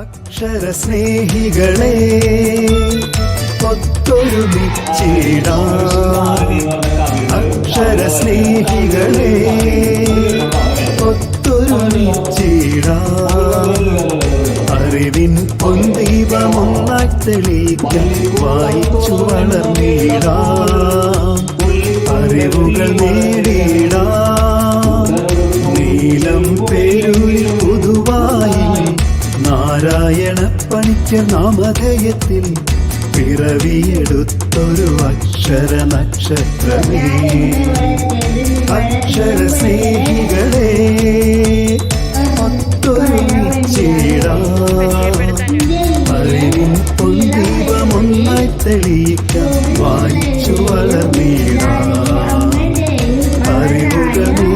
അക്ഷരസ്നേഹികളെ ഒത്തൊരുമിച്ചിടാം അക്ഷരസ്നേഹികളെ ഒത്തൊരുമിച്ചിടാം. അറിവിൻ പൊന്തീപമൊന്നായി തെളിയിക്കൽ വായിച്ചു വളർന്നിടാം. പണിക്ക നാമധേയത്തിൽ പിറവിയെടുത്തൊരു അക്ഷര നക്ഷത്രമേ. അക്ഷര സ്നേഹികളെ അറിവിൻ പൊന്തീപമൊന്നായി തെളിയിക്കാം വായിച്ചു വളർന്നീടാ. അറിവുകൾ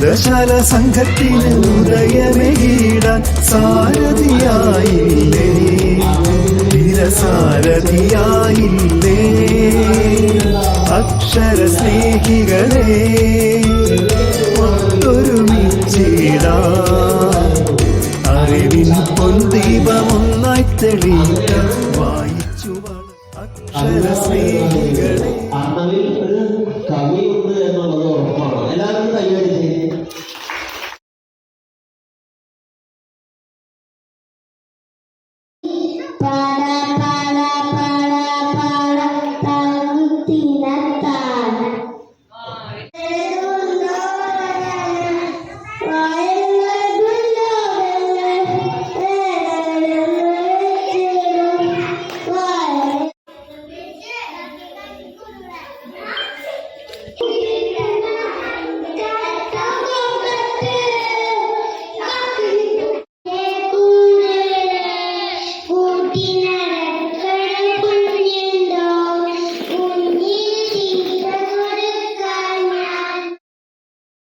ഗ്രന്ഥശാല സംഘത്തിന് ഉദയമേകിടാൻ സാരഥിയായില്ലേ? നിരസാരഥിയായില്ലേ? അക്ഷര സ്നേഹികളെ ഒത്തൊരുമിച്ചിടാം. അറിവിൻ പൊന്തീപമൊന്നായി തെളിയിക്കാം വായിച്ചു അക്ഷര സ്നേഹികളെ Para